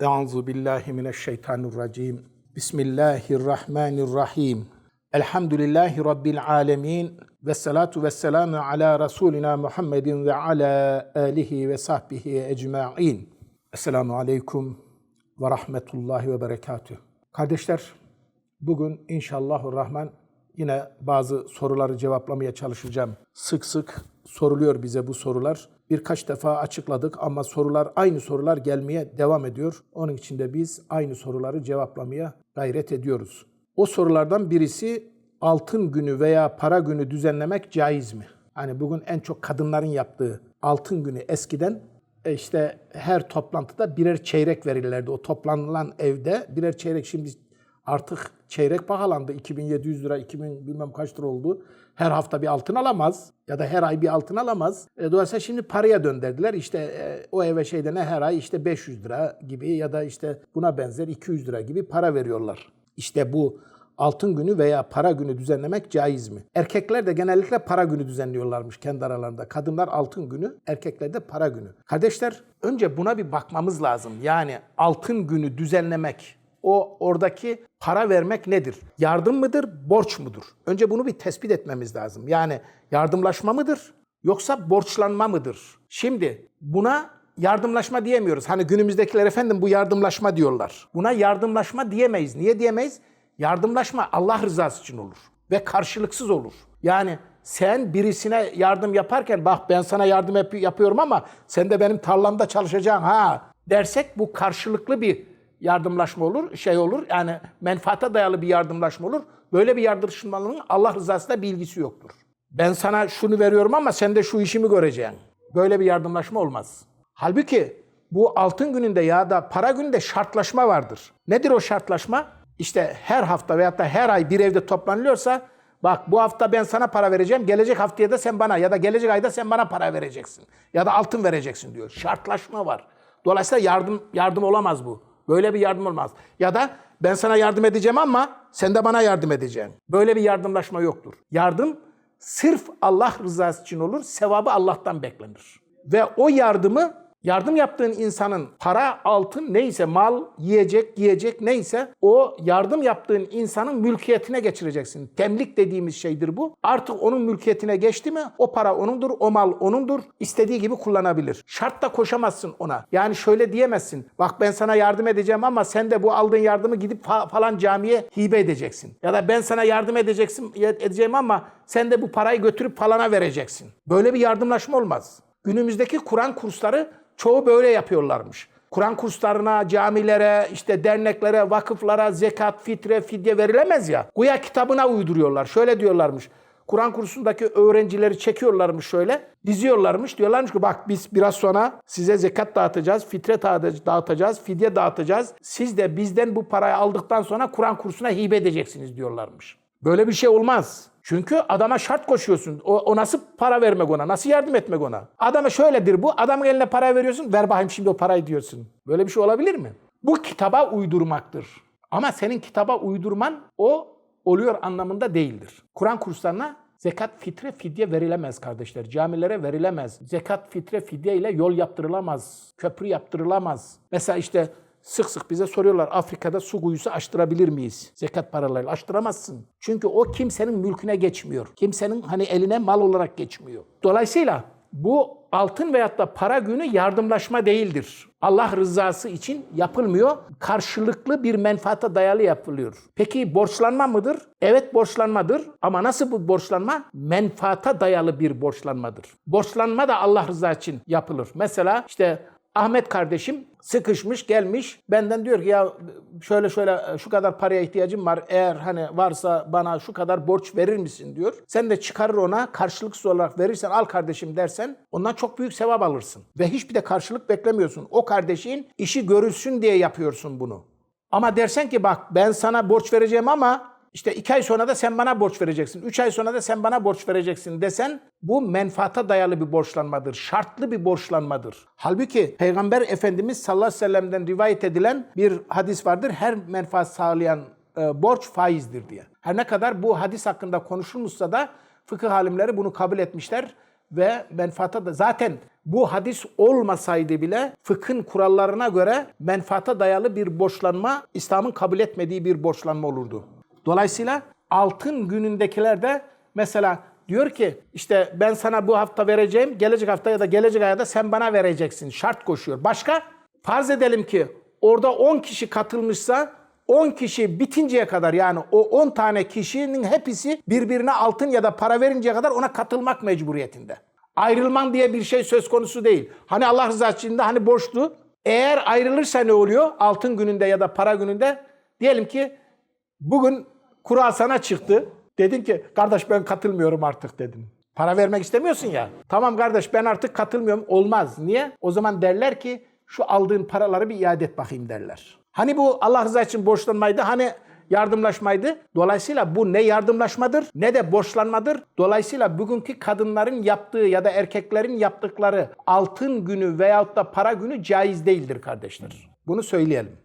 Euzu billahi mineşşeytanirracim. Bismillahirrahmanirrahim. Elhamdülillahi rabbil alamin ve salatu vesselamu ala rasulina Muhammedin ve ala alihi ve sahbihi ecmaîn. Esselamu aleyküm ve rahmetullahi ve berekatüh. Kardeşler, bugün inşallahurrahman yine bazı soruları cevaplamaya çalışacağım. Sık sık soruluyor bize bu sorular. Birkaç defa açıkladık ama sorular aynı sorular gelmeye devam ediyor. Onun için de biz aynı soruları cevaplamaya gayret ediyoruz. O sorulardan birisi altın günü veya para günü düzenlemek caiz mi? Hani bugün en çok kadınların yaptığı altın günü eskiden e işte her toplantıda birer çeyrek verirlerdi. O toplanılan evde birer çeyrek şimdi artık çeyrek pahalandı. 2700 lira, 2000 bilmem kaç lira oldu. Her hafta bir altın alamaz ya da her ay bir altın alamaz. E, dolayısıyla şimdi paraya döndürdüler. İşte e, o eve şeyde ne her ay işte 500 lira gibi ya da işte buna benzer 200 lira gibi para veriyorlar. İşte bu altın günü veya para günü düzenlemek caiz mi? Erkekler de genellikle para günü düzenliyorlarmış kendi aralarında. Kadınlar altın günü, erkekler de para günü. Kardeşler önce buna bir bakmamız lazım. Yani altın günü düzenlemek o oradaki para vermek nedir? Yardım mıdır, borç mudur? Önce bunu bir tespit etmemiz lazım. Yani yardımlaşma mıdır yoksa borçlanma mıdır? Şimdi buna yardımlaşma diyemiyoruz. Hani günümüzdekiler efendim bu yardımlaşma diyorlar. Buna yardımlaşma diyemeyiz. Niye diyemeyiz? Yardımlaşma Allah rızası için olur ve karşılıksız olur. Yani sen birisine yardım yaparken bak ben sana yardım yap- yapıyorum ama sen de benim tarlamda çalışacaksın ha dersek bu karşılıklı bir yardımlaşma olur, şey olur. Yani menfaata dayalı bir yardımlaşma olur. Böyle bir yardımlaşmanın Allah rızasında bir ilgisi yoktur. Ben sana şunu veriyorum ama sen de şu işimi göreceksin. Böyle bir yardımlaşma olmaz. Halbuki bu altın gününde ya da para gününde şartlaşma vardır. Nedir o şartlaşma? İşte her hafta veyahut da her ay bir evde toplanılıyorsa bak bu hafta ben sana para vereceğim, gelecek haftaya da sen bana ya da gelecek ayda sen bana para vereceksin ya da altın vereceksin diyor. Şartlaşma var. Dolayısıyla yardım yardım olamaz bu. Böyle bir yardım olmaz. Ya da ben sana yardım edeceğim ama sen de bana yardım edeceksin. Böyle bir yardımlaşma yoktur. Yardım sırf Allah rızası için olur, sevabı Allah'tan beklenir. Ve o yardımı yardım yaptığın insanın para, altın neyse, mal, yiyecek, giyecek neyse o yardım yaptığın insanın mülkiyetine geçireceksin. Temlik dediğimiz şeydir bu. Artık onun mülkiyetine geçti mi o para onundur, o mal onundur. İstediği gibi kullanabilir. Şartla koşamazsın ona. Yani şöyle diyemezsin. Bak ben sana yardım edeceğim ama sen de bu aldığın yardımı gidip fa- falan camiye hibe edeceksin. Ya da ben sana yardım edeceksin edeceğim ama sen de bu parayı götürüp falana vereceksin. Böyle bir yardımlaşma olmaz. Günümüzdeki Kur'an kursları çoğu böyle yapıyorlarmış. Kur'an kurslarına, camilere, işte derneklere, vakıflara zekat, fitre, fidye verilemez ya. Guya kitabına uyduruyorlar. Şöyle diyorlarmış. Kur'an kursundaki öğrencileri çekiyorlarmış şöyle. Diziyorlarmış. Diyorlarmış ki bak biz biraz sonra size zekat dağıtacağız, fitre dağıt- dağıtacağız, fidye dağıtacağız. Siz de bizden bu parayı aldıktan sonra Kur'an kursuna hibe edeceksiniz diyorlarmış. Böyle bir şey olmaz. Çünkü adama şart koşuyorsun. O, o nasıl para vermek ona? Nasıl yardım etmek ona? Adama şöyledir bu. Adamın eline para veriyorsun. Ver bakayım şimdi o parayı diyorsun. Böyle bir şey olabilir mi? Bu kitaba uydurmaktır. Ama senin kitaba uydurman o oluyor anlamında değildir. Kur'an kurslarına zekat, fitre, fidye verilemez kardeşler. Camilere verilemez. Zekat, fitre, fidye ile yol yaptırılamaz. Köprü yaptırılamaz. Mesela işte Sık sık bize soruyorlar Afrika'da su kuyusu açtırabilir miyiz? Zekat paralarıyla açtıramazsın. Çünkü o kimsenin mülküne geçmiyor. Kimsenin hani eline mal olarak geçmiyor. Dolayısıyla bu altın veyahut da para günü yardımlaşma değildir. Allah rızası için yapılmıyor. Karşılıklı bir menfaata dayalı yapılıyor. Peki borçlanma mıdır? Evet borçlanmadır. Ama nasıl bu borçlanma? Menfaata dayalı bir borçlanmadır. Borçlanma da Allah rızası için yapılır. Mesela işte Ahmet kardeşim sıkışmış gelmiş benden diyor ki ya şöyle şöyle şu kadar paraya ihtiyacım var eğer hani varsa bana şu kadar borç verir misin diyor. Sen de çıkarır ona karşılıksız olarak verirsen al kardeşim dersen ondan çok büyük sevap alırsın. Ve hiçbir de karşılık beklemiyorsun. O kardeşin işi görülsün diye yapıyorsun bunu. Ama dersen ki bak ben sana borç vereceğim ama işte iki ay sonra da sen bana borç vereceksin. Üç ay sonra da sen bana borç vereceksin desen bu menfaata dayalı bir borçlanmadır. Şartlı bir borçlanmadır. Halbuki Peygamber Efendimiz sallallahu aleyhi ve sellem'den rivayet edilen bir hadis vardır. Her menfaat sağlayan e, borç faizdir diye. Her ne kadar bu hadis hakkında konuşulmuşsa da fıkıh alimleri bunu kabul etmişler ve menfaata da zaten bu hadis olmasaydı bile fıkhın kurallarına göre menfaata dayalı bir borçlanma İslam'ın kabul etmediği bir borçlanma olurdu. Dolayısıyla altın günündekiler de mesela diyor ki işte ben sana bu hafta vereceğim, gelecek hafta ya da gelecek aya da sen bana vereceksin. Şart koşuyor. Başka? Farz edelim ki orada 10 kişi katılmışsa 10 kişi bitinceye kadar yani o 10 tane kişinin hepsi birbirine altın ya da para verinceye kadar ona katılmak mecburiyetinde. Ayrılman diye bir şey söz konusu değil. Hani Allah rızası için de hani borçlu. Eğer ayrılırsa ne oluyor? Altın gününde ya da para gününde diyelim ki bugün kura sana çıktı. Dedin ki kardeş ben katılmıyorum artık dedin. Para vermek istemiyorsun ya. Tamam kardeş ben artık katılmıyorum. Olmaz. Niye? O zaman derler ki şu aldığın paraları bir iade et bakayım derler. Hani bu Allah rızası için borçlanmaydı? Hani yardımlaşmaydı? Dolayısıyla bu ne yardımlaşmadır ne de borçlanmadır. Dolayısıyla bugünkü kadınların yaptığı ya da erkeklerin yaptıkları altın günü veyahut da para günü caiz değildir kardeşler. Bunu söyleyelim.